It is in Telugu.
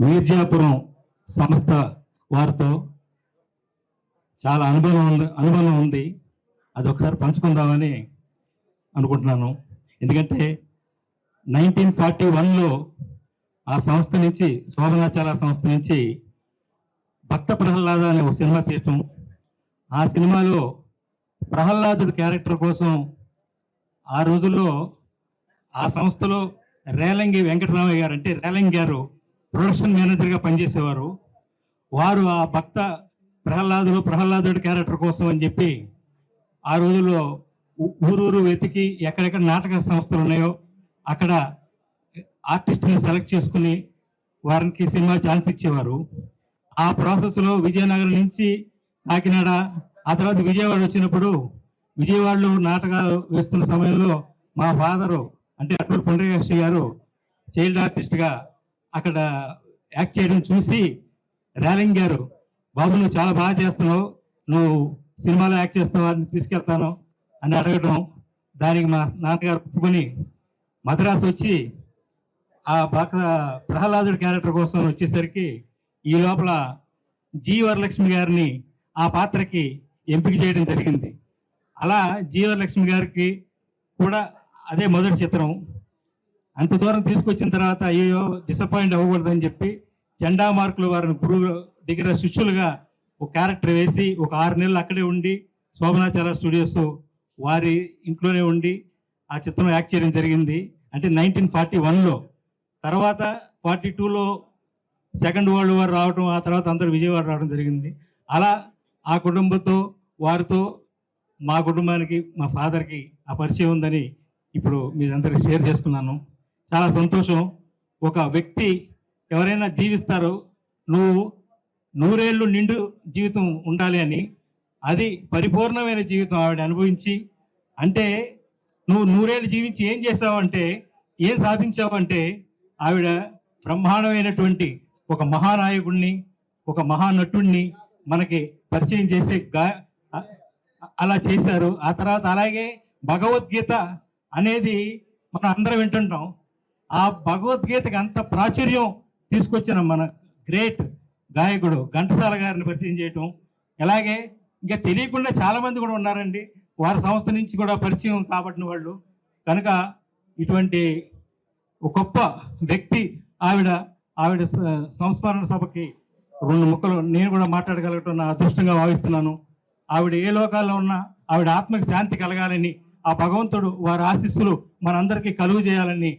మీర్జాపురం సంస్థ వారితో చాలా అనుభవం ఉంది అనుభవం ఉంది. అది ఒకసారి పంచుకుందామని అనుకుంటున్నాను. ఎందుకంటే నైన్టీన్ ఫార్టీ వన్లో ఆ సంస్థ నుంచి శోభనాచార సంస్థ నుంచి భక్త ప్రహ్లాద అనే ఒక సినిమా తీయటం. ఆ సినిమాలో ప్రహ్లాదుడి క్యారెక్టర్ కోసం ఆ రోజుల్లో ఆ సంస్థలో రేలంగి వెంకటరామయ్య గారు అంటే రేలంగి గారు ప్రొడక్షన్ మేనేజర్గా పనిచేసేవారు. వారు ఆ భక్త ప్రహ్లాదుడు ప్రహ్లాదుడి క్యారెక్టర్ కోసం అని చెప్పి ఆ రోజుల్లో ఊరూరు వెతికి ఎక్కడెక్కడ నాటక సంస్థలు ఉన్నాయో అక్కడ ఆర్టిస్ట్ని సెలెక్ట్ చేసుకుని వారికి సినిమా ఛాన్స్ ఇచ్చేవారు. ఆ ప్రాసెస్లో విజయనగరం నుంచి కాకినాడ ఆ తర్వాత విజయవాడ వచ్చినప్పుడు విజయవాడలో నాటకాలు వేస్తున్న సమయంలో మా ఫాదరు అంటే అట్లూరు పుండ్రగాక్షి గారు చైల్డ్ ఆర్టిస్ట్గా అక్కడ యాక్ట్ చేయడం చూసి రేలింగ్ గారు బాబు నువ్వు చాలా బాగా చేస్తున్నావు. నువ్వు సినిమాలో యాక్ట్ చేస్తావు అని తీసుకెళ్తాను అని అడగడం దానికి మా నాన్నగారు ఒప్పుకొని మద్రాసు వచ్చి ఆ బాక ప్రహ్లాదుడి క్యారెక్టర్ కోసం వచ్చేసరికి ఈ లోపల జీ. వరలక్ష్మి గారిని ఆ పాత్రకి ఎంపిక చేయడం జరిగింది. అలా జీ. వరలక్ష్మి గారికి కూడా అదే మొదటి చిత్రం. అంత దూరం తీసుకొచ్చిన తర్వాత అయ్యో డిసప్పాయింట్ అవ్వకూడదని చెప్పి జెండా మార్కులు వారిని గురువు దగ్గర శిష్యులుగా ఒక క్యారెక్టర్ వేసి ఒక ఆరు నెలలు అక్కడే ఉండి శోభనాచార స్టూడియోస్ వారి ఇంట్లోనే ఉండి ఆ చిత్రం యాక్ట్ చేయడం జరిగింది. అంటే నైన్టీన్ ఫార్టీ వన్లో తర్వాత ఫార్టీ టూలో సెకండ్ వరల్డ్ వార్ రావడం ఆ తర్వాత అందరూ విజయవాడ రావడం జరిగింది. అలా ఆ కుటుంబంతో వారితో మా కుటుంబానికి మా ఫాదర్కి ఆ పరిచయం ఉందని ఇప్పుడు మీరందరికీ షేర్ చేసుకున్నాను. చాలా సంతోషం. ఒక వ్యక్తి ఎవరైనా జీవిస్తారో నువ్వు నూరేళ్ళు నిండు జీవితం ఉండాలి అని అది పరిపూర్ణమైన జీవితం ఆవిడ అనుభవించి అంటే నువ్వు నూరేళ్ళు జీవించి ఏం చేసావంటే ఏం సాధించావంటే ఆవిడ బ్రహ్మాండమైనటువంటి ఒక మహానాయకుడిని ఒక మహానటుణ్ణి మనకి పరిచయం చేసే గా అలా చేశారు. ఆ తర్వాత అలాగే భగవద్గీత అనేది మనం అందరం వింటుంటాం. ఆ భగవద్గీతకి అంత ప్రాచుర్యం తీసుకొచ్చిన మన గ్రేట్ గాయకుడు ఘంటసాల గారిని పరిచయం చేయటం. అలాగే ఇంకా తెలియకుండా చాలామంది కూడా ఉన్నారండి. వారి సంస్థ నుంచి కూడా పరిచయం కాబట్టిన వాళ్ళు. కనుక ఇటువంటి ఒక గొప్ప వ్యక్తి ఆవిడ ఆవిడ సంస్మరణ సభకి రెండు ముక్కలు నేను కూడా మాట్లాడగలగటం నా అదృష్టంగా భావిస్తున్నాను. ఆవిడ ఏ లోకాల్లో ఉన్నా ఆవిడ ఆత్మకి శాంతి కలగాలని ఆ భగవంతుడు వారి ఆశీస్సులు మనందరికీ కలుగు చేయాలని